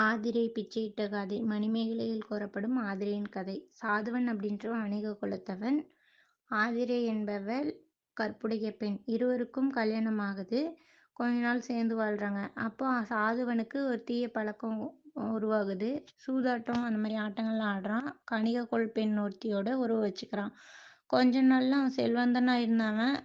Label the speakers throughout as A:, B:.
A: ஆதிரை பிச்சையிட்ட கதை. மணிமேகலையில் கூறப்படும் ஆதிரையின் கதை. சாதுவன் அப்படின்ற வணிக குலத்தவன். ஆதிரை என்பவள் கற்புடைய பெண். இருவருக்கும் கல்யாணம் ஆகுது. கொஞ்ச நாள் சேர்ந்து வாழ்கிறாங்க அப்போ சாதுவனுக்கு ஒரு தீய பழக்கம் உருவாகுது. சூதாட்டம் அந்த மாதிரி ஆட்டங்கள்லாம் ஆடுறான். கணிக கொள் பெண் ஒருத்தியோட உறவு வச்சுக்கிறான். கொஞ்ச நாள்லாம் அவன் செல்வந்தனாக இருந்தவன்.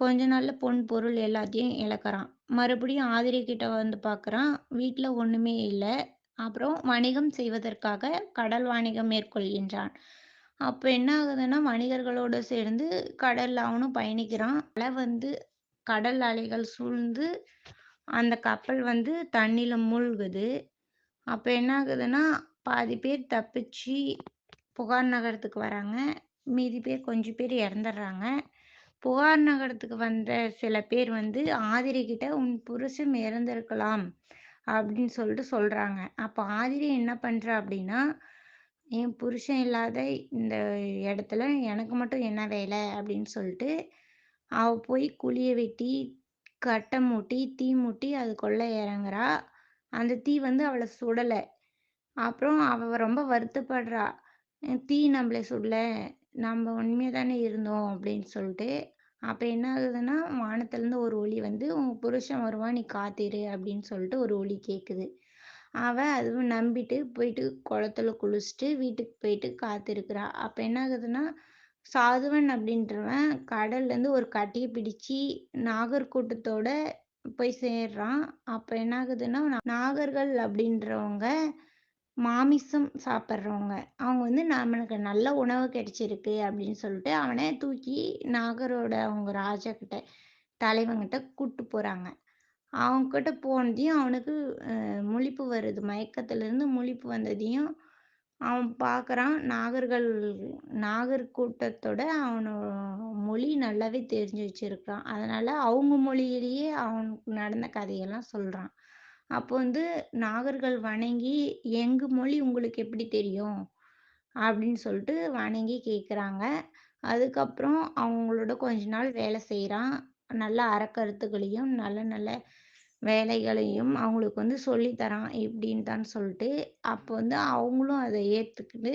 A: கொஞ்ச நாள்ல பொன் பொருள் எல்லாத்தையும் இழக்கிறான். மறுபடியும் ஆதிரி கிட்ட வந்து பார்க்குறான் வீட்டில் ஒன்றுமே இல்லை. அப்புறம் வணிகம் செய்வதற்காக கடல் வணிகம் மேற்கொள்கின்றான். அப்போ என்ன ஆகுதுன்னா வணிகர்களோடு சேர்ந்து கடல்ல அவனும் பயணிக்கிறான். அலை வந்து கடல் அலைகள் சூழ்ந்து அந்த கப்பல் வந்து தண்ணியில் மூழ்குது. அப்போ என்ன ஆகுதுன்னா பாதி பேர் தப்பிச்சு புகார் நகரத்துக்கு வராங்க. மீதி பேர் கொஞ்சம் பேர் இறந்துடுறாங்க. புகார் நகரத்துக்கு வந்த சில பேர் வந்து ஆதிரி கிட்ட உன் புருஷன் இறந்திருக்கலாம் அப்படின்னு சொல்லிட்டு சொல்றாங்க. அப்போ ஆதிரி என்ன பண்றா அப்படின்னா என் புருஷன் இல்லாத இந்த இடத்துல எனக்கு மட்டும் என்ன வேலை? அப்படின்னு சொல்லிட்டு அவ போய் குழிய வெட்டி கட்டை மூட்டி தீ மூட்டி அதுக்குள்ள இறங்குறா. அந்த தீ வந்து அவளை சுடலை. அப்புறம் அவ ரொம்ப வருத்தப்படுறா. தீ நம்மளை சுடல. நம்ம உண்மையாக தானே இருந்தோம் அப்படின்னு சொல்லிட்டு அப்போ என்ன ஆகுதுன்னா வானத்துலேருந்து ஒரு ஒளி வந்து உன் புருஷன் வருவான் நீ காத்திரு அப்படின்னு சொல்லிட்டு ஒரு ஒளி கேட்குது அவள் அதுவும் நம்பிட்டு போயிட்டு குளத்துல குளிச்சுட்டு வீட்டுக்கு போயிட்டு காத்திருக்கிறா. அப்போ என்ன ஆகுதுன்னா சாதுவன் அப்படின்றவன் கடல்லேருந்து ஒரு கட்டியை பிடிச்சி நாகர்கூட்டத்தோட போய் சேர்றான். அப்போ என்ன ஆகுதுன்னா நாகர்கள் அப்படின்றவங்க மாமிசம் சாப்பிட்றவங்க. அவங்க வந்து நம்மளுக்கு நல்ல உணவு கிடைச்சிருக்கு அப்படின்னு சொல்லிட்டு அவனை தூக்கி நாகரோட அவங்க ராஜா கிட்ட தலைவங்கிட்ட கூட்டு போகிறாங்க அவங்கக்கிட்ட போனதையும் அவனுக்கு முழிப்பு வருது. மயக்கத்துலேருந்து முழிப்பு வந்ததையும் அவன் பார்க்குறான் நாகர்கள் நாகர் கூட்டத்தோட அவனோட மொழி நல்லாவே தெரிஞ்சு வச்சுருக்கான். அதனால் அவங்க மொழியிலேயே அவனுக்கு நடந்த கதையெல்லாம் சொல்கிறான் அப்போ வந்து நாகர்கள் வணங்கி எங்கள் மொழி உங்களுக்கு எப்படி தெரியும்? அப்படின்னு சொல்லிட்டு வணங்கி கேட்குறாங்க அதுக்கப்புறம் அவங்களோட கொஞ்ச நாள் வேலை செய்கிறான் நல்ல அறக்கருத்துகளையும் நல்ல நல்ல வேலைகளையும் அவங்களுக்கு வந்து சொல்லித்தரான் இப்படின்னு தான் சொல்லிட்டு அப்போ வந்து அவங்களும் அதை ஏற்றுக்கிட்டு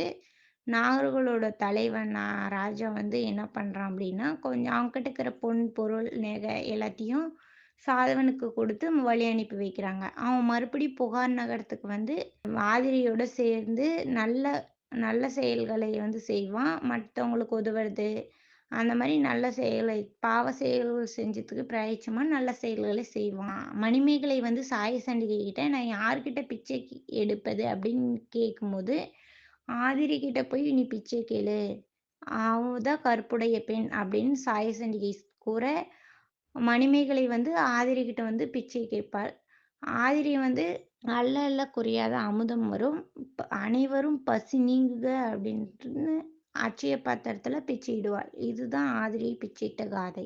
A: நாகர்களோட தலைவன் ராஜா வந்து என்ன பண்ணுறான் அப்படின்னா கொஞ்சம் அவங்ககிட்ட இருக்கிற பொன் பொருள் நகை எல்லாத்தையும் சாதவனுக்கு கொடுத்து வழி அனுப்பி வைக்கிறாங்க. அவன் மறுபடி புகார் நகரத்துக்கு வந்து மாதிரியோட சேர்ந்து நல்ல நல்ல செயல்களை வந்து செய்வான். மற்றவங்களுக்கு உதவுறது அந்த மாதிரி நல்ல செயலை பாவ செயல்கள் செஞ்சதுக்கு பிரயச்சமா நல்ல செயல்களை செய்வான். மணிமேகலை வந்து சாய சண்டிகை கிட்ட நான் யார்கிட்ட பிச்சை எடுப்பது? அப்படின்னு கேட்கும்போது ஆதிரி கிட்ட போய் நீ பிச்சை கேளு. அவதான் கற்புடைய பெண் அப்படின்னு சாய சண்டிகை கூற மணிமேகலை வந்து ஆதிரி கிட்ட வந்து பிச்சை கேட்பாள். ஆதிரி வந்து அல்ல அல்ல குறையாத அமுதம் வரும். அனைவரும் பசி நீங்குக அப்படின்ட்டு அட்சய பாத்திரத்துல பிச்சையிடுவாள் இதுதான் ஆதிரி பிச்சையிட்ட காதை.